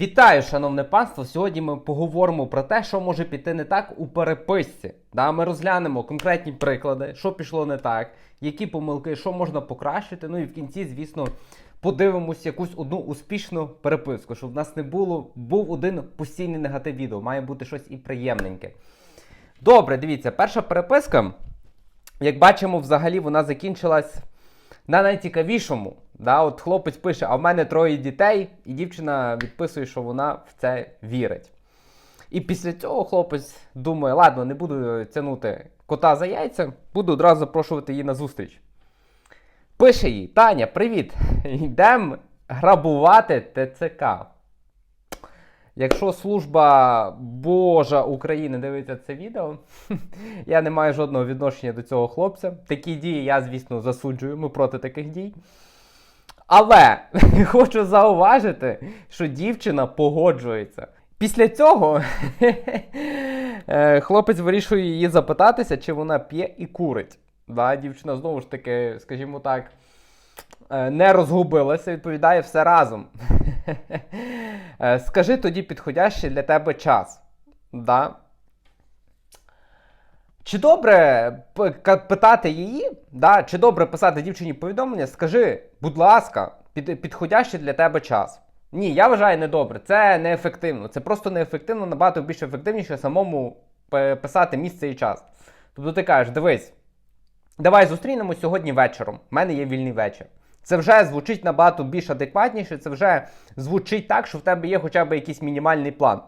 Вітаю, шановне панство! Сьогодні ми поговоримо про те, що може піти не так у переписці. Да, ми розглянемо конкретні приклади, що пішло не так, які помилки, що можна покращити. Ну і в кінці, звісно, подивимось якусь одну успішну переписку, щоб в нас не було був один постійний негатив відео. Має бути щось і приємненьке. Добре, дивіться, перша переписка. Як бачимо, взагалі вона закінчилась на найцікавішому. Да, от хлопець пише, а в мене троє дітей, і дівчина відписує, що вона в це вірить. І після цього хлопець думає, ладно, не буду тягнути кота за яйця, буду одразу запрошувати її на зустріч. Пише їй: Таня, привіт! Йдемо грабувати ТЦК. Якщо служба Божа України дивиться це відео, я не маю жодного відношення до цього хлопця. Такі дії я, звісно, засуджую. Ми проти таких дій. Але хочу зауважити, що дівчина погоджується. Після цього е, хлопець вирішує її запитатися, чи вона п'є і курить. Да, дівчина знову ж таки, скажімо так, е, не розгубилася, відповідає все разом. Е, Скажи тоді підходящий для тебе час. Да? Чи добре питати її, да? чи добре писати дівчині повідомлення, скажи, будь ласка, під, підходящий для тебе час. Ні, я вважаю недобре. Це неефективно. Це просто неефективно, набагато більш ефективніше самому писати місце і час. Тобто ти кажеш, дивись, давай зустрінемось сьогодні вечором. У мене є вільний вечір. Це вже звучить набагато більш адекватніше, це вже звучить так, що в тебе є хоча б якийсь мінімальний план.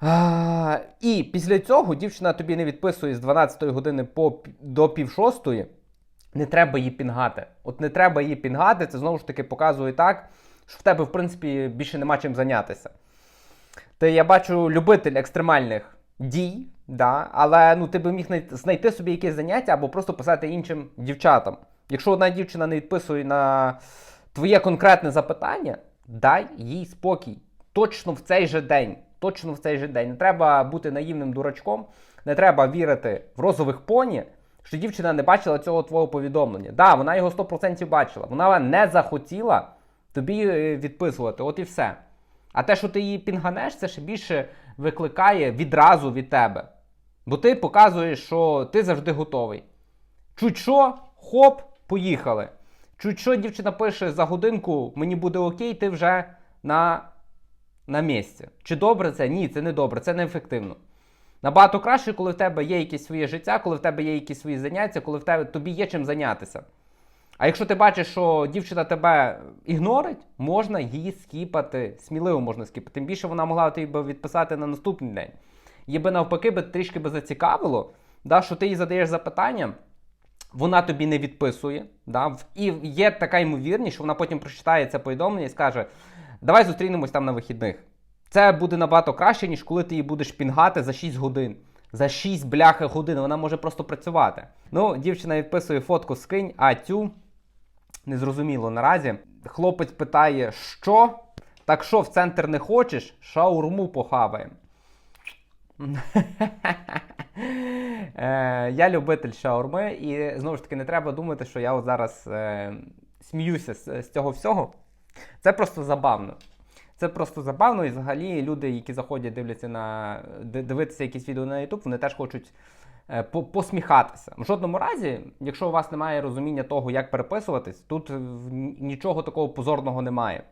А, і після цього дівчина тобі не відписує з 12 години по, до пів шостої. Не треба її пінгати. От не треба її пінгати, це знову ж таки показує так, що в тебе, в принципі, більше нема чим зайнятися. Ти, я бачу, любитель екстремальних дій, да, але ну, ти би міг знайти- собі якесь заняття або просто писати іншим дівчатам. Якщо одна дівчина не відписує на твоє конкретне запитання, дай їй спокій. Точно в цей же день. Точно в цей же день. Не треба бути наївним дурачком, не треба вірити в розових поні, що дівчина не бачила цього твого повідомлення. Да, вона його 100% бачила. Вона не захотіла тобі е, відписувати. От і все. А те, що ти її пінганеш, це ще більше викликає відразу від тебе. Бо ти показуєш, що ти завжди готовий. Чуть що, хоп, поїхали. Чуть що дівчина пише за годинку, мені буде окей, ти вже на, на місці. Чи добре це? Ні, це не добре, це неефективно. Набагато краще, коли в тебе є якесь своє життя, коли в тебе є якісь свої заняття, коли в тебе тобі є чим зайнятися. А якщо ти бачиш, що дівчина тебе ігнорить, можна її скіпати. Сміливо можна скіпати. Тим більше вона могла тобі відписати на наступний день. Її би навпаки би трішки би зацікавило, да, що ти їй задаєш запитання, вона тобі не відписує. Да, і є така ймовірність, що вона потім прочитає це повідомлення і скаже: Давай зустрінемось там на вихідних. Це буде набагато краще, ніж коли ти її будеш пінгати за 6 годин. За 6 бляха годин вона може просто працювати. Ну, дівчина відписує фотку скинь, а цю незрозуміло наразі. Хлопець питає, що? Так що в центр не хочеш? Шаурму похаваємо. Е, я любитель шаурми, і знову ж таки не треба думати, що я зараз е, сміюся з цього всього. Це просто забавно. Це просто забавно, і взагалі люди, які заходять, дивляться на дивитися якісь відео на YouTube, вони теж хочуть е, по- посміхатися. В жодному разі, якщо у вас немає розуміння того, як переписуватись, тут нічого такого позорного немає.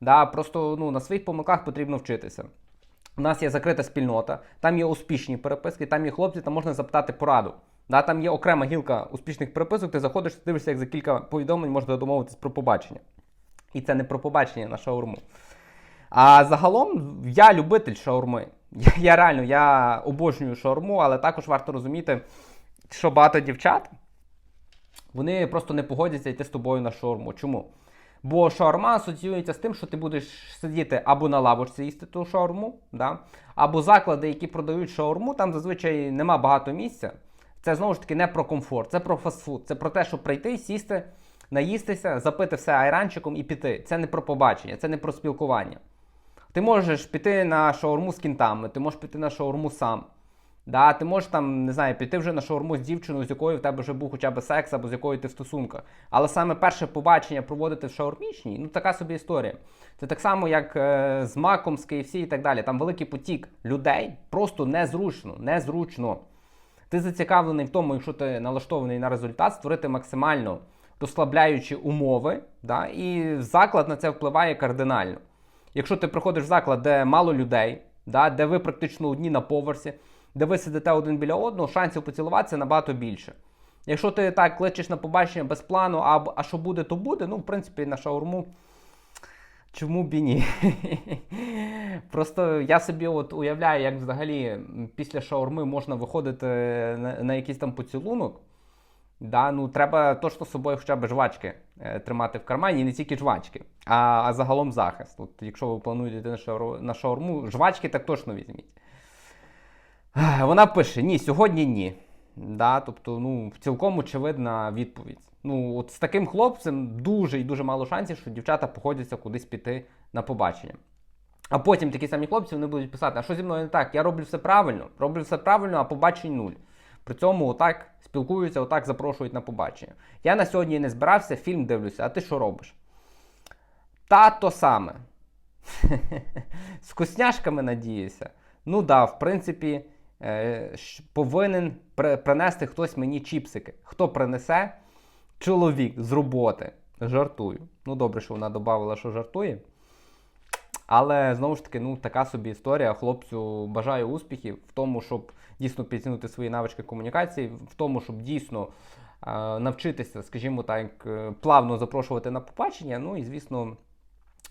Да, просто ну, на своїх помилках потрібно вчитися. У нас є закрита спільнота, там є успішні переписки, там є хлопці, там можна запитати пораду. Да, там є окрема гілка успішних переписок, ти заходиш, ти дивишся, як за кілька повідомлень можна домовитись про побачення. І це не про побачення на шаурму. А загалом я любитель шаурми. Я, я реально я обожнюю шаурму, але також варто розуміти, що багато дівчат вони просто не погодяться йти з тобою на шаурму. Чому? Бо шаурма асоціюється з тим, що ти будеш сидіти або на лавочці їсти ту шаурму, да? або заклади, які продають шаурму, там зазвичай нема багато місця. Це знову ж таки не про комфорт, це про фастфуд. Це про те, щоб прийти, і сісти, наїстися, запити все айранчиком і піти. Це не про побачення, це не про спілкування. Ти можеш піти на шаурму з кінтами, ти можеш піти на шаурму сам. Да, ти можеш там, не знаю, піти вже на шаурму з дівчиною, з якою в тебе вже був хоча б секс, або з якою ти в стосунках. Але саме перше побачення проводити в шаурмічній, ну така собі історія. Це так само, як е, з маком, з KFC і так далі. Там великий потік людей, просто незручно, незручно. Ти зацікавлений в тому, якщо ти налаштований на результат, створити максимально розслабляючі умови, да, і заклад на це впливає кардинально. Якщо ти приходиш в заклад, де мало людей, да, де ви практично одні на поверсі, де ви сидите один біля одного, шансів поцілуватися набагато більше. Якщо ти так кличеш на побачення без плану, а, а що буде, то буде, ну, в принципі, на шаурму. Чому б і ні? Просто я собі от уявляю, як взагалі після шаурми можна виходити на, на якийсь там поцілунок. Да, ну треба точно з собою хоча б жвачки е, тримати в кармані, і не тільки жвачки, а, а загалом захист. От, якщо ви плануєте йти на, шауру, на шаурму, жвачки так точно візьміть. Вона пише: ні, сьогодні ні. Да, тобто, ну, цілком очевидна відповідь. Ну, от з таким хлопцем дуже і дуже мало шансів, що дівчата походяться кудись піти на побачення. А потім такі самі хлопці вони будуть писати, а що зі мною не так? Я роблю все правильно, роблю все правильно, а побачень нуль. При цьому отак спілкуються, отак запрошують на побачення. Я на сьогодні не збирався, фільм дивлюся, а ти що робиш? Та то саме. З вкусняшками надіюся. Ну да, в принципі, е, повинен принести хтось мені чіпсики. Хто принесе? Чоловік з роботи. Жартую. Ну, добре, що вона додавала, що жартує. Але знову ж таки, ну така собі історія. Хлопцю бажаю успіхів в тому, щоб дійсно підтягнути свої навички комунікації, в тому, щоб дійсно е, навчитися, скажімо так, е, плавно запрошувати на побачення. Ну і звісно,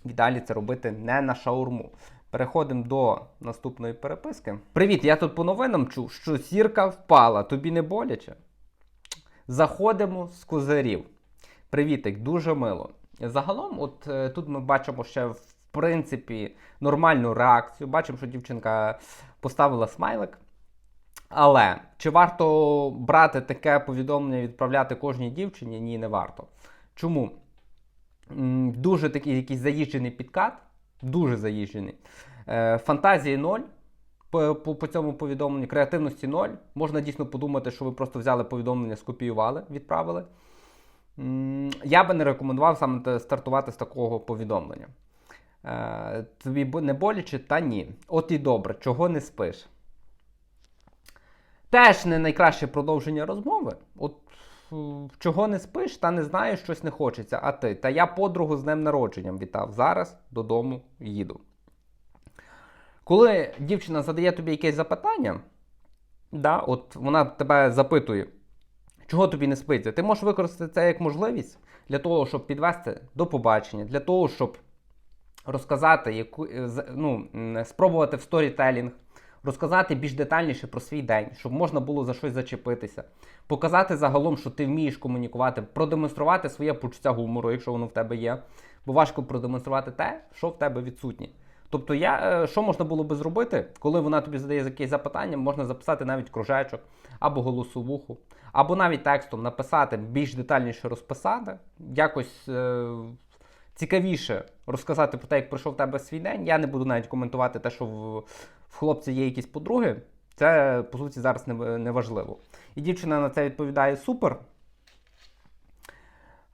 в ідеалі це робити не на шаурму. Переходимо до наступної переписки. Привіт, я тут по новинам чув, що зірка впала. Тобі не боляче? Заходимо з козирів. Привітик, дуже мило. Загалом, от е, тут ми бачимо ще в принципі нормальну реакцію. Бачимо, що дівчинка поставила смайлик. Але чи варто брати таке повідомлення відправляти кожній дівчині? Ні, не варто. Чому? Дуже такий якийсь заїжджений підкат, дуже заїжджений. Е, Фантазії ноль по, по, по цьому повідомленню, креативності ноль. Можна дійсно подумати, що ви просто взяли повідомлення, скопіювали, відправили. Я би не рекомендував саме стартувати з такого повідомлення. Е, Тобі не боляче, та ні. От і добре, чого не спиш. Теж не найкраще продовження розмови. От чого не спиш, та не знаєш, щось не хочеться. А ти? Та я подругу з днем народженням вітав. Зараз додому їду. Коли дівчина задає тобі якесь запитання, да, от вона тебе запитує, чого тобі не спиться, ти можеш використати це як можливість для того, щоб підвести до побачення, для того, щоб розказати, яку, е, ну, спробувати в сторітелінг, розказати більш детальніше про свій день, щоб можна було за щось зачепитися, показати загалом, що ти вмієш комунікувати, продемонструвати своє почуття гумору, якщо воно в тебе є. Бо важко продемонструвати те, що в тебе відсутнє. Тобто, я, е, що можна було би зробити, коли вона тобі задає якесь запитання, можна записати навіть кружечок або голосовуху, або навіть текстом написати, більш детальніше розписати, якось е, цікавіше розказати про те, як пройшов в тебе свій день. Я не буду навіть коментувати те, що в, в хлопця є якісь подруги. Це, по суті, зараз не, не важливо. І дівчина на це відповідає супер.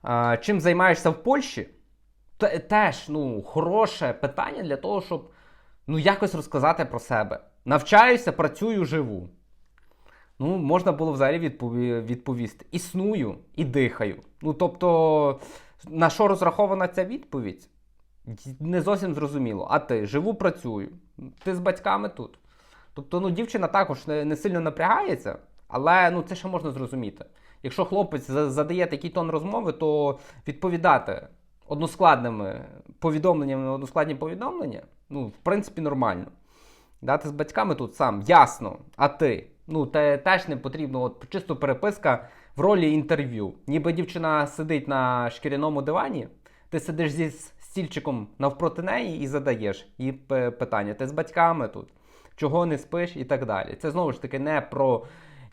А, чим займаєшся в Польщі? Те- Теж ну, хороше питання для того, щоб ну, якось розказати про себе. Навчаюся, працюю, живу. Ну, можна було взагалі відпові- відповісти: існую і дихаю. Ну, тобто, на що розрахована ця відповідь? Не зовсім зрозуміло. А ти живу, працюю. Ти з батьками тут. Тобто, ну, дівчина також не, не сильно напрягається, але ну, це ще можна зрозуміти. Якщо хлопець задає такий тон розмови, то відповідати односкладними повідомленнями односкладні повідомлення, ну, в принципі, нормально. Дати з батьками тут сам ясно, а ти. Ну, те теж не потрібно, от чисто переписка в ролі інтерв'ю. Ніби дівчина сидить на шкіряному дивані, ти сидиш зі стільчиком навпроти неї і задаєш їй питання. Ти з батьками тут, чого не спиш і так далі. Це знову ж таки не про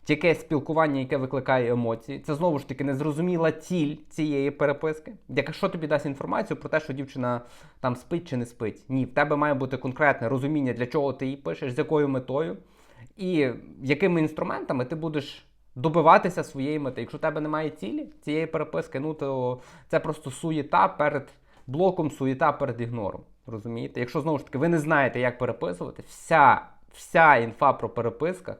якесь спілкування, яке викликає емоції. Це знову ж таки незрозуміла ціль цієї переписки. Якщо тобі дасть інформацію про те, що дівчина там спить чи не спить. Ні, в тебе має бути конкретне розуміння, для чого ти їй пишеш, з якою метою. і якими інструментами ти будеш добиватися своєї мети. Якщо у тебе немає цілі цієї переписки, ну то це просто суєта перед блоком, суєта перед ігнором. Розумієте? Якщо знову ж таки ви не знаєте, як переписувати, вся, вся інфа про переписках.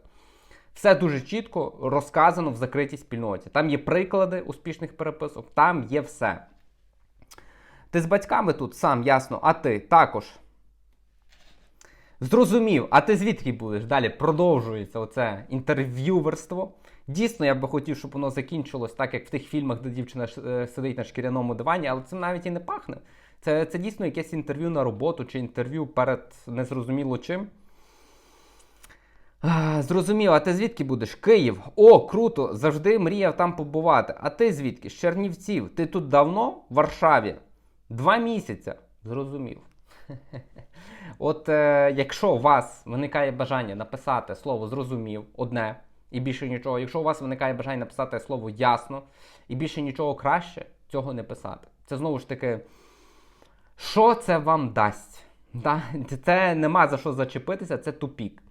Все дуже чітко розказано в закритій спільноті. Там є приклади успішних переписок, там є все. Ти з батьками тут сам ясно, а ти також. Зрозумів, а ти звідки будеш? Далі продовжується оце інтерв'юверство. Дійсно, я би хотів, щоб воно закінчилось так, як в тих фільмах, де дівчина е, сидить на шкіряному дивані, але цим навіть і не пахне. Це, це дійсно якесь інтерв'ю на роботу чи інтерв'ю перед незрозуміло чим. Зрозуміло, а ти звідки будеш? Київ. О, круто! Завжди мріяв там побувати. А ти звідки? З Чернівців. Ти тут давно в Варшаві? Два місяця. Зрозумів. От е, якщо у вас виникає бажання написати слово зрозумів одне і більше нічого, якщо у вас виникає бажання написати слово ясно і більше нічого краще, цього не писати. Це знову ж таки, що це вам дасть? Да? Це нема за що зачепитися, це тупік.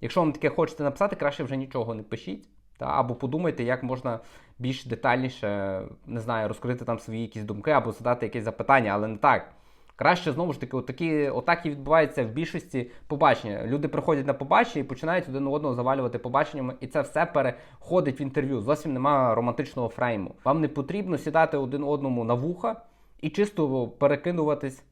Якщо вам таке хочете написати, краще вже нічого не пишіть. Та, або подумайте, як можна більш детальніше, не знаю, розкрити там свої якісь думки, або задати якесь запитання, але не так. Краще знову ж таки, отакі, отак і відбувається в більшості побачення. Люди приходять на побачення і починають один одного завалювати побаченнями, і це все переходить в інтерв'ю. Зовсім немає романтичного фрейму. Вам не потрібно сідати один одному на вуха і чисто перекидуватись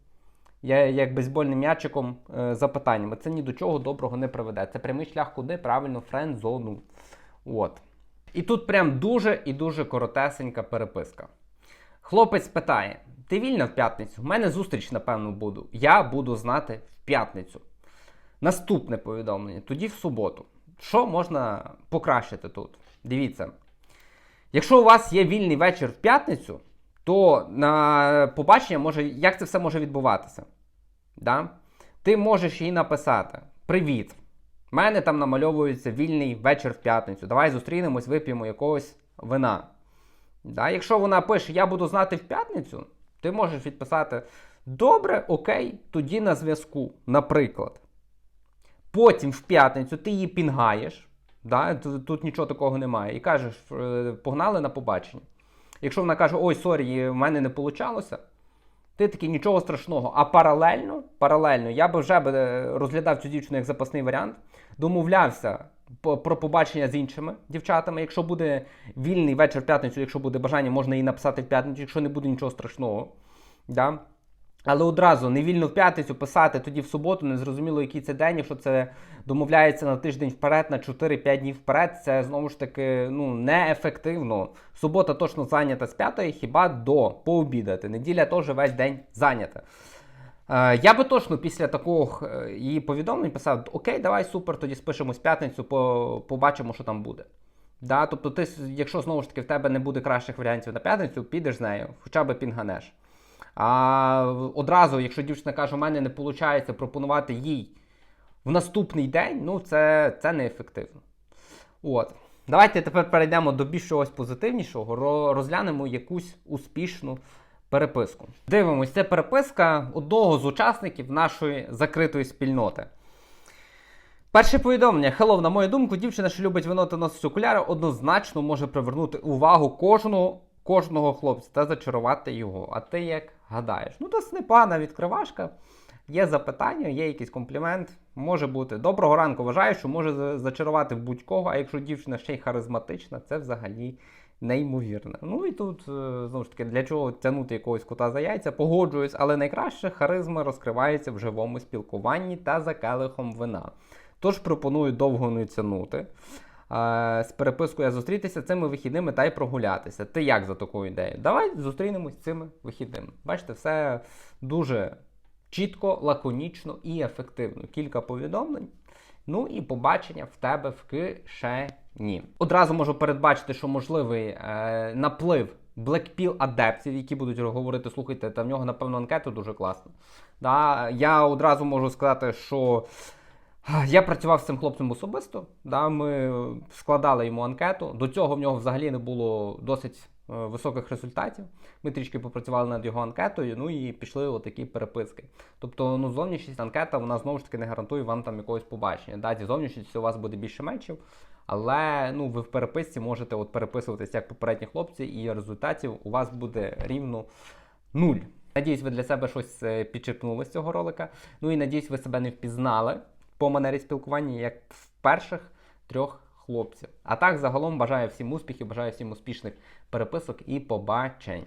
я як бейсбольним м'ячиком е, запитаннями. Це ні до чого доброго не приведе. Це прямий шлях куди? Правильно, френд-зону. От. І тут прям дуже і дуже коротесенька переписка. Хлопець питає: ти вільна в п'ятницю? У мене зустріч, напевно, буду. Я буду знати в п'ятницю. Наступне повідомлення, тоді в суботу. Що можна покращити тут? Дивіться. Якщо у вас є вільний вечір в п'ятницю, то на побачення може, як це все може відбуватися? Да? Ти можеш їй написати: Привіт! У мене там намальовується вільний вечір в п'ятницю. Давай зустрінемось, вип'ємо якогось вина. Да? Якщо вона пише, я буду знати в п'ятницю, ти можеш відписати: Добре, окей, тоді на зв'язку, наприклад. Потім в п'ятницю ти її пінгаєш. Да? Тут, нічого такого немає. І кажеш, е, погнали на побачення. Якщо вона каже, ой, сорі, в мене не вийшло, ти такий нічого страшного. А паралельно, паралельно, я би вже е, розглядав цю дівчину як запасний варіант, домовлявся про побачення з іншими дівчатами. Якщо буде вільний вечір в п'ятницю, якщо буде бажання, можна їй написати в п'ятницю, якщо не буде нічого страшного. Да? Але одразу не вільно в п'ятницю писати, тоді в суботу, не зрозуміло, який це день, якщо це домовляється на тиждень вперед, на 4-5 днів вперед, це знову ж таки ну, неефективно. Субота точно зайнята з 5 хіба до пообідати. Неділя теж весь день зайнята. Е, я би точно після такого е, її повідомлень писав: Окей, давай, супер, тоді спишемось п'ятницю, побачимо, що там буде. Да? Тобто, ти, якщо знову ж таки в тебе не буде кращих варіантів на п'ятницю, підеш з нею, хоча б пінганеш. А одразу, якщо дівчина каже, у мене не виходить пропонувати їй в наступний день, ну це це неефективно. От. Давайте тепер перейдемо до більш чогось позитивнішого, розглянемо якусь успішну переписку. Дивимось, це переписка одного з учасників нашої закритої спільноти. Перше повідомлення. Хеллоу, на мою думку, дівчина, що любить вино та носить окуляри, однозначно може привернути увагу кожного кожного хлопця та зачарувати його. А ти як гадаєш? Ну, досить непогана відкривашка. Є запитання, є якийсь комплімент. Може бути. Доброго ранку вважаю, що може зачарувати будь-кого, а якщо дівчина ще й харизматична, це взагалі неймовірно. Ну і тут, е, знову ж таки, для чого тягнути якогось кота за яйця, погоджуюсь, але найкраще харизма розкривається в живому спілкуванні та за келихом вина. Тож пропоную довго не тянути з перепискою зустрітися цими вихідними та й прогулятися. Ти як за такою ідеєю? Давай зустрінемось цими вихідними. Бачите, все дуже чітко, лаконічно і ефективно. Кілька повідомлень. Ну і побачення в тебе в кишені. Одразу можу передбачити, що можливий е, наплив блекпіл адептів, які будуть говорити, слухайте, та в нього, напевно, анкета дуже класна. Да? Я одразу можу сказати, що я працював з цим хлопцем особисто. Да, Ми складали йому анкету. До цього в нього взагалі не було досить високих результатів. Ми трішки попрацювали над його анкетою, ну і пішли отакі переписки. Тобто, ну, зовнішність анкета, вона знову ж таки не гарантує вам там якогось побачення. Да, зі зовнішністю у вас буде більше мечів, але ну, ви в переписці можете от переписуватись як попередні хлопці, і результатів у вас буде рівно нуль. Надіюсь, ви для себе щось е, підчерпнули з цього ролика. Ну і надіюсь, ви себе не впізнали по манері спілкування, як в перших трьох хлопців. А так, загалом бажаю всім успіхів, бажаю всім успішних переписок і побачень.